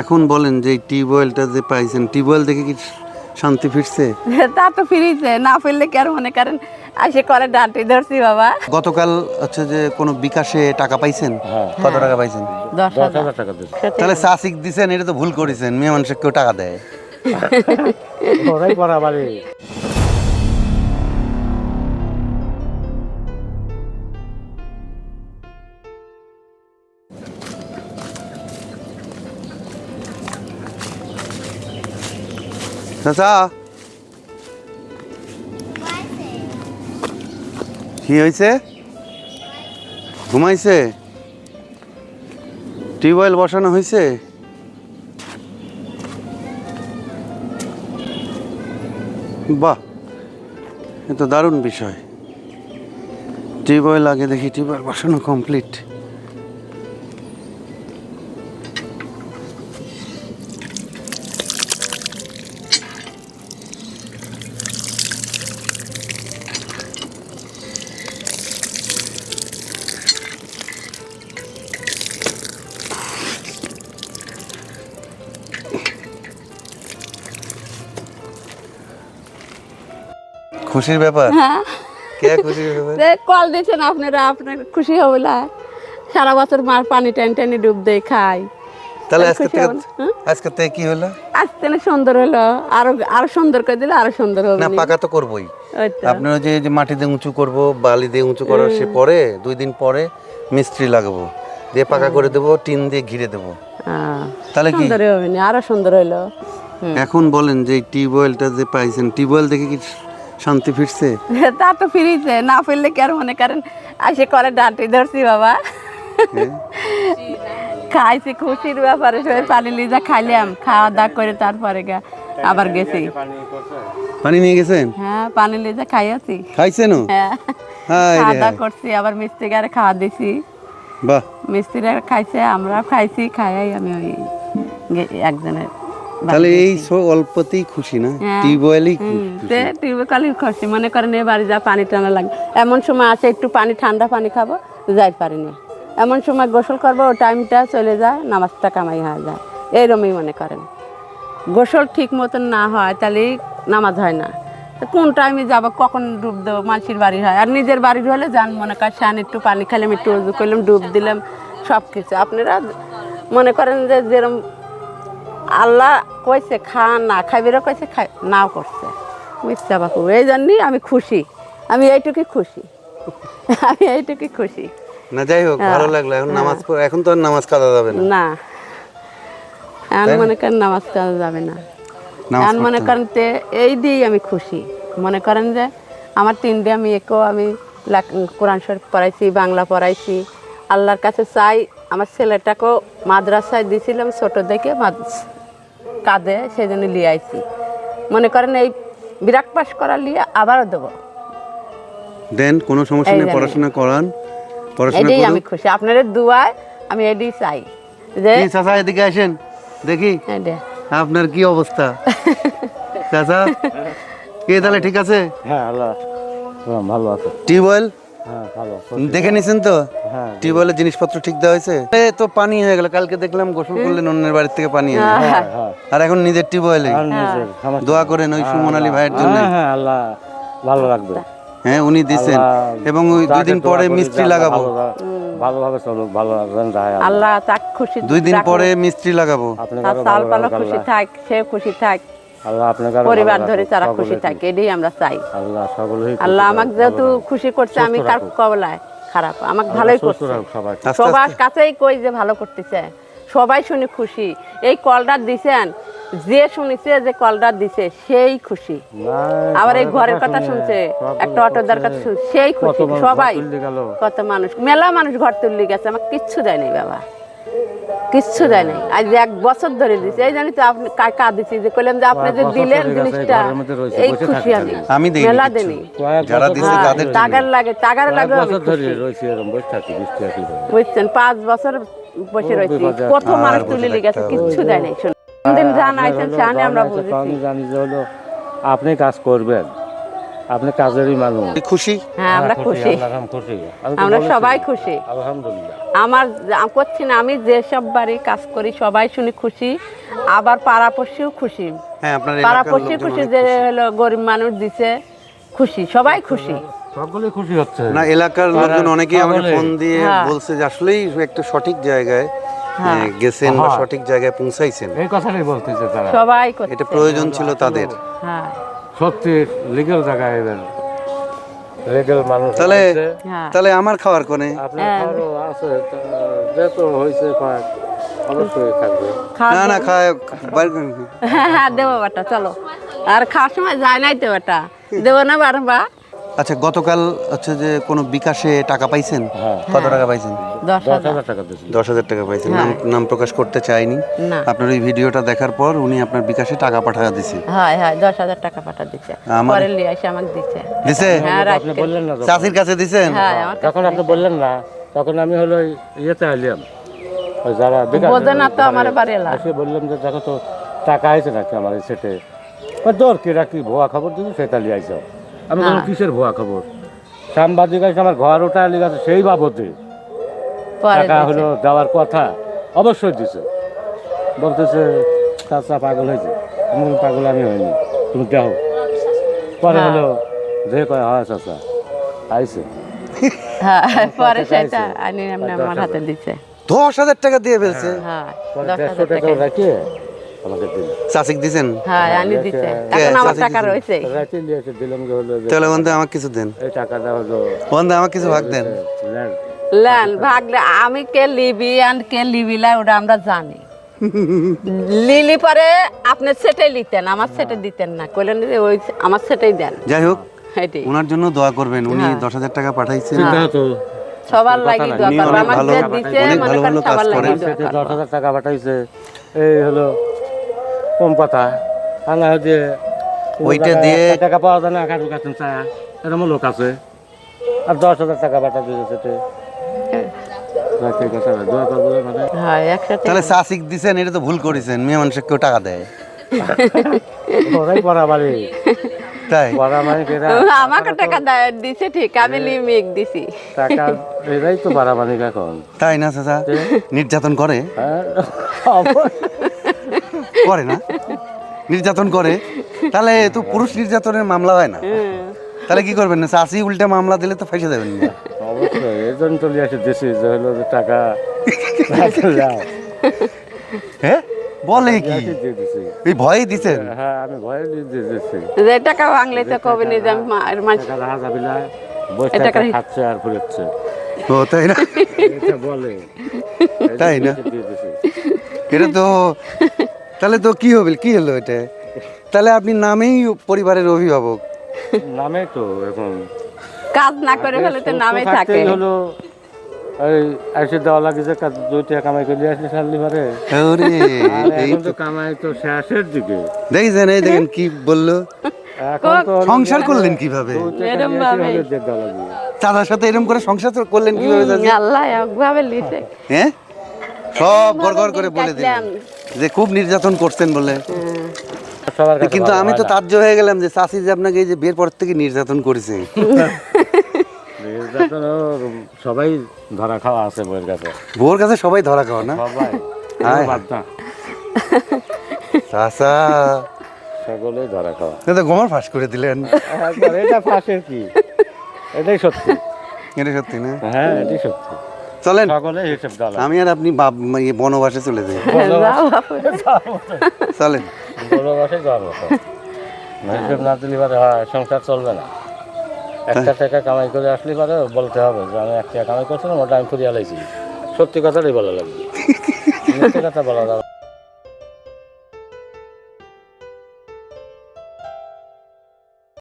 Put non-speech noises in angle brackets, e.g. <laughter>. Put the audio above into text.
এখন বলেন যে টিউবওয়েলটা যে পাইছেন টিউবওয়েল দেখে কি শান্তি ফিরছে? <laughs> তা তো ফিরিছে না ফিরলে কি আর মনে করেন আসে করে ডাঁটি ধরছি বাবা। গতকাল হচ্ছে যে কোনো বিকাশে টাকা পাইছেন? কত টাকা পাইছেন? দশ দশ হাজার। হাজার টাকা দিচ্ছে তাহলে চাষিক দিছেন এটা তো ভুল করেছেন মেয়ে মানুষের কেউ টাকা দেয়। <laughs> ওরাই পড়া চাচা কি হয়েছে? ঘুমাইছে? টিউবওয়েল বসানো হয়েছে? বাহ, এ তো দারুণ বিষয়। টিউবওয়েল আগে দেখি, টিউবওয়েল বসানো কমপ্লিট খুশির ব্যাপার? হ্যাঁ। কে খুশির ব্যাপার? কল দিয়েছেন আপনারা আপনার খুশি হবে না। সারা বছর মার পানি টানি টানি ডুব দেয় খাই। তাহলে আজকে হ্যাঁ? আজকে থেকে কি হলো? আসতে না সুন্দর হলো। আরও আরও সুন্দর করে দিলে আরও সুন্দর হবে না পাকা তো করবোই। ওই আপনারা যে যে মাটি দিয়ে উঁচু করব বালি দিয়ে উঁচু করার সে পরে দুই দিন পরে মিস্ত্রি লাগাবো। দিয়ে পাকা করে দেবো টিন দিয়ে ঘিরে দেবো। তাহলে কি? সুন্দর হবে না আরও সুন্দর হইল এখন বলেন যে টিউবওয়েলটা যে পাইছেন টিউবওয়েল দেখে কি শান্তি ফিরছে? <laughs> তা তো ফিরিছে না ফিরলে কি আর মনে করেন? আসে করে ডাঁটি ধরছি বাবা। <laughs> খাইছি খুশির ব্যাপারে সবাই পানি লিজা খাইলাম খাওয়া দাওয়া করে তারপরে গা আবার গেছি। পানি নিয়ে গেছেন? হ্যাঁ পানি লিজা খাইয়াছি। খাইছেন হ্যাঁ। খাওয়া দাওয়া করছি আবার মিস্ত্রি গারে খাওয়া দিছি। বাহ। মিস্ত্রিরা খাইছে আমরা খাইছি খাইয়াই আমি ওই একজনের তাহলে এই অল্পতেই খুশি না? হ্যাঁ। টিউবওয়েলই টিউবওয়েল খুশি। মনে করেন এ বাড়ি যা পানি টানা লাগে। এমন সময় আছে একটু পানি ঠান্ডা পানি খাব যাই পারি না। এমন সময় গোসল করব ও টাইমটা চলে যায় নামাজটা কামাই হয়ে যায়। এইরকমই মনে করেন। গোসল ঠিক মতন না হয় তাহলে নামাজ হয় না। কোন টাইমে যাব কখন ডুব দেবো মাসির বাড়ি হয়। আর নিজের বাড়ির হলে যান মনে কর সান একটু পানি খেলাম একটু উজু করলাম ডুব দিলাম সব কিছু আপনারা মনে করেন যে যেরকম আল্লাহ কইছে খা না খাইবেরও কইছে খাই নাও করছে। বুঝতে বাপু এই জন্যই আমি খুশি। আমি এইটুকুই খুশি। <laughs> আমি এইটুকুই খুশি। না যাই হোক ভালো লাগল। এখন নামাজ এখন তো আর নামাজ কাদা যাবে না। না। এখন মনে করেন নামাজ কাজা যাবে না। এখন মনে করেন তে এই দিয়েই আমি খুশি। মনে করেন যে আমার তিনটে আমি একও আমি কোরআন শরীফ পড়াইছি বাংলা পড়াইছি। আল্লাহর কাছে চাই আমার ছেলেটাকেও মাদ্রাসায় দিয়েছিলাম ছোট দেখে কাঁদে সেই জন্য লিয়ে আইছি। মনে করেন এই বিরাট পাস করার লিয়ে আবারও দেবো। দেন কোনো সমস্যা নেই পড়াশোনা করান পড়াশোনা করুন। আমি খুশি। আপনাদের দুয়ায় আমি এটাই চাই যে কি চাচা এদিকে আসেন দেখি আপনার কি অবস্থা। চাচা কে তাহলে ঠিক আছে? হ্যাঁ আল্লাহ ভালো আছে। টিউবওয়েল? দেখে নিছেন তো? হ্যাঁ টিউবওয়েলের জিনিসপত্র ঠিক দেওয়া হয়েছে? তো পানি হয়ে গেল কালকে দেখলাম গোসল করলেন অন্যের বাড়ির থেকে পানি হ্যাঁ হ্যাঁ। আর এখন নিজের টিউবওয়েলে? আর নিজের সমস্যা দোয়া করেন ওই সুমন আলী ভাইয়ের জন্য। হ্যাঁ হ্যাঁ আল্লাহ ভালো রাখবে। হ্যাঁ উনি দিছেন। এবং ওই দুই দিন পরে মিস্ত্রি লাগাবো। ভালোভাবে চলুক ভালো রাখবেন আল্লাহ। তাক খুশি দুই দিন পরে মিস্ত্রি লাগাবো। সাল ভালো খুশি থাক সে খুশি থাক। পরিবার ধরে তারা খুশি থাকে এটাই আমরা চাই। আল্লাহ আমাকে যেহেতু খুশি করছে আমি কার কবলায় খারাপ আমাকে ভালোই করছে। সবার কাছেই কই যে ভালো করতেছে? সবাই শুনে খুশি। এই কলটা দিছেন যে শুনেছে যে কলটা দিছে সেই খুশি। আবার এই ঘরের কথা শুনছে একটা অটোদার কথা শুনছে সেই খুশি সবাই। কত মানুষ মেলা মানুষ ঘর তুললি গেছে আমার কিচ্ছু দেয় নাই বাবা। কিচ্ছু দেয় নাই। আজ এক বছর ধরে দিছে। এই জানি তো আপনি কাকা দিছি যে কইলাম যে আপনি যে দিলেন জিনিসটা ঘরের মধ্যে রয়েছে, এই খুশি আমি। আমি দেইনি মেলা। দেনি যারা দিছে তাদের টাকার লাগে টাকার লাগে বছর ধরে রয়েছে এরকম বসে থাকি বৃষ্টি আসলে। বুঝছেন পাঁচ বছর বসে বিপদে কত মানুষ তুলে থাকতে গেছে কিচ্ছু দেয় নাই। শুনুন দিন জান আপনার আইছেন আমরা জান আইছে, তো বুঝেছি। আমি জানি যে হলো আপনি কাজ করবেন। আপনি কাজেরই মানুষ। খুশি। হ্যাঁ আমরা খুশি আমরা সবাই খুশি। আলহামদুলিল্লাহ। আমার করছি না আমি যেসব বাড়ি কাজ করি সবাই শুনি খুশি। আবার পাড়াপড়শিও খুশি। হ্যাঁ পাড়াপড়শি লোকজন খুশি যে হলো গরিব মানুষ দিছে খুশি সবাই খুশি। সকলেই খুশি হচ্ছে। না এলাকার লোকজন অনেকেই আমাকে ফোন দিয়ে হ্যাঁ। বলছে যে আসলেই একটা সঠিক জায়গায় গেছেন বা। সঠিক জায়গায় পৌঁছাইছেন। এই কথাটাই বলতেছে তারা। সবাই এটা প্রয়োজন ছিল তাদের। হ্যাঁ। সত্যি লিগেল জায়গায় এবেন লিগেল মানুষ তাহলে হ্যাঁ। তাহলে আমার খাওয়ার কোনে? আপনার খাওয়ারও আছে তা হয়েছে কয়েক অবশ্যই থাকবে। না না খায় হ্যাঁ হ্যাঁ দেবো বাটা চলো। আর খাওয়ার সময় যায় নাই তো বাটা। দেবো না বারবা আচ্ছা গতকাল হচ্ছে যে কোনো বিকাশে টাকা পাইছেন? হ্যাঁ। কত টাকা পাইছেন? দশ হাজার। টাকা পাইছেন। নাম নাম প্রকাশ করতে চাইনি। আপনার ওই ভিডিওটা দেখার পর উনি আপনার বিকাশে টাকা পাঠা দিছে। হ্যাঁ হ্যাঁ দশ হাজার টাকা পাঠা দিচ্ছে পরে লিয়ে এসে আমাকে দিচ্ছে দিছে? হ্যাঁ আপনি বললেন না যখন। চাষির কাছে দিছেন? হ্যাঁ যখন আপনি বললেন না তখন আমি হলো ইয়েতে আইলাম। যারা বোঝে না তো আমার বাড়ি এলা এসে বললাম যে দেখো তো টাকা আছে নাকি আমার এই সেটে। ওই তোর কিরা কি ভুয়া খবর দিবি সেটা লিয়ে আইস আমি বললাম কিসের ভুয়া খবর? সাংবাদিক আছে আমার ঘর ওটা লিখে আছে সেই বাবদে। টাকা হলো দেওয়ার কথা অবশ্যই দিছে। বলতেছে চাচা পাগল হয়েছে। আমি পাগল আমি হইনি তুমি দেহ পরে হ্যাঁ। হলো যে কয় হয় চাচা আইছে। হ্যাঁ পরে সেটা আনি আমার হাতে দিচ্ছে দশ হাজার টাকা দিয়ে ফেলছে? হ্যাঁ দশ হাজার টাকা আমাকে দিল চাষিক দিছেন? হ্যাঁ আনি দিচ্ছে এখন আমার টাকা রয়েছে। রাতে নিয়ে দিলাম যে হলো তাহলে বন্ধু আমাকে কিছু দেন। এই টাকাটা হলো বন্ধু আমাকে কিছু ভাগ দেন। লেন ভাগলে আমি কে লিবি আর কে লিবি লাই ওটা আমরা জানি। লিলি পরে আপনি সেটাই লিতেন আমার সেটা দিতেন না। কইলেন যে ওই আমার সেটাই দেন। যাই হোক ওনার জন্য দোয়া করবেন। উনি হ্যাঁ। দশ হাজার টাকা পাঠাইছেন। সবার লাগি দোয়া আমার যে মনে সবার দোয়া দশ হাজার টাকা পাঠাইছে। এই হলো কম কথা। আর না যে ওইটা দিয়ে- টাকা পাওয়া যায় না কারোর কাছে চায় এরকম লোক আছে। আর দশ হাজার টাকা সেটা আছে দোয়া মানে। হ্যাঁ একসাথে। তাহলে চাষিক দিছেন এটা তো ভুল করেছেন মেয়ে মানুষকে কেউ টাকা দেয়। ওরাই পড়া বাড়ি। তাই মানে আমাকে টাকা দেয় দিছে ঠিক আমি লিমিক দিছি। টাকা এরাই তো বাড়া এখন। তাই না চাচা নির্যাতন করে? হ্যাঁ করে না। নির্যাতন করে। তাহলে তো পুরুষ নির্যাতনের মামলা হয় না। তাহলে কি করবেন? না চাষি উল্টা মামলা দিলে তো ফাইসে দেবেন না। অবশ্যই এই জন্য তো আসে দেশে যে হলো যে টাকা। হ্যাঁ? বলে কি? দিছি। এই ভয়ে দিছেন? হ্যাঁ আমি ভয়ে দিয়ে দিয়ে যে টাকা ভাঙলে তো কবে নিয়ে যাম মায়ের মাঝ টাকা যাবে না বসে টাকা খাচ্ছে আর ফুরেচ্ছে। ও তাই না? এটা বলে। তাই না? এটা তো তাহলে তো কি হবে? কি হলো এটা? তাহলে আপনি নামেই পরিবারের অভিভাবক। নামে তো এখন। কাজ না করে ফেলে তো নামে থাকে। হলো। এই এসে দেওয়া লাগে যে কাজ দুই টাকা কামাই করে আসলে সারলি পারে ওরে এই এখন তো কামাই তো শেষের দিকে। দেখছেন এই দেখেন কি বলল? এখন সংসার করলেন কীভাবে। চাচার সাথে এরকম করে সংসার করলেন কীভাবে? আল্লাহ একভাবে লিছে হ্যাঁ? সব গড় গড় করে বলে দিলেন। যে খুব নির্যাতন করছেন বলে। কিন্তু আমি তো। তাজ্য হয়ে গেলাম যে চাষি যে আপনাকে এই যে বিয়ের পর থেকে নির্যাতন করেছে। নির্যাতন সবাই ধরা খাওয়া আছে বইয়ের কাছে। বউর কাছে সবাই ধরা খাওয়া না? সবাই। হায়। চাষা সকলেই ধরা খাওয়া। এ তো গোমর ফাঁস করে দিলেন। এটা ফাঁসের কি? এটাই সত্যি। এটা সত্যি না? হ্যাঁ এটাই সত্যি। চলেন। আমি আর আপনি বাপ ইয়ে বনবাসে চলে যাই। <laughs> চলেন। ভালোবাসে যাওয়ার মতো না হিসেব না দিলে পারে হয় সংসার চলবে না। একটা টাকা কামাই করে আসলে পারে বলতে হবে যে আমি এক টাকা কামাই করছিলাম ওটা আমি ফুরিয়ে আলাইছি সত্যি কথাটাই বলা লাগবে। মিথ্যে কথা বলা যাবে।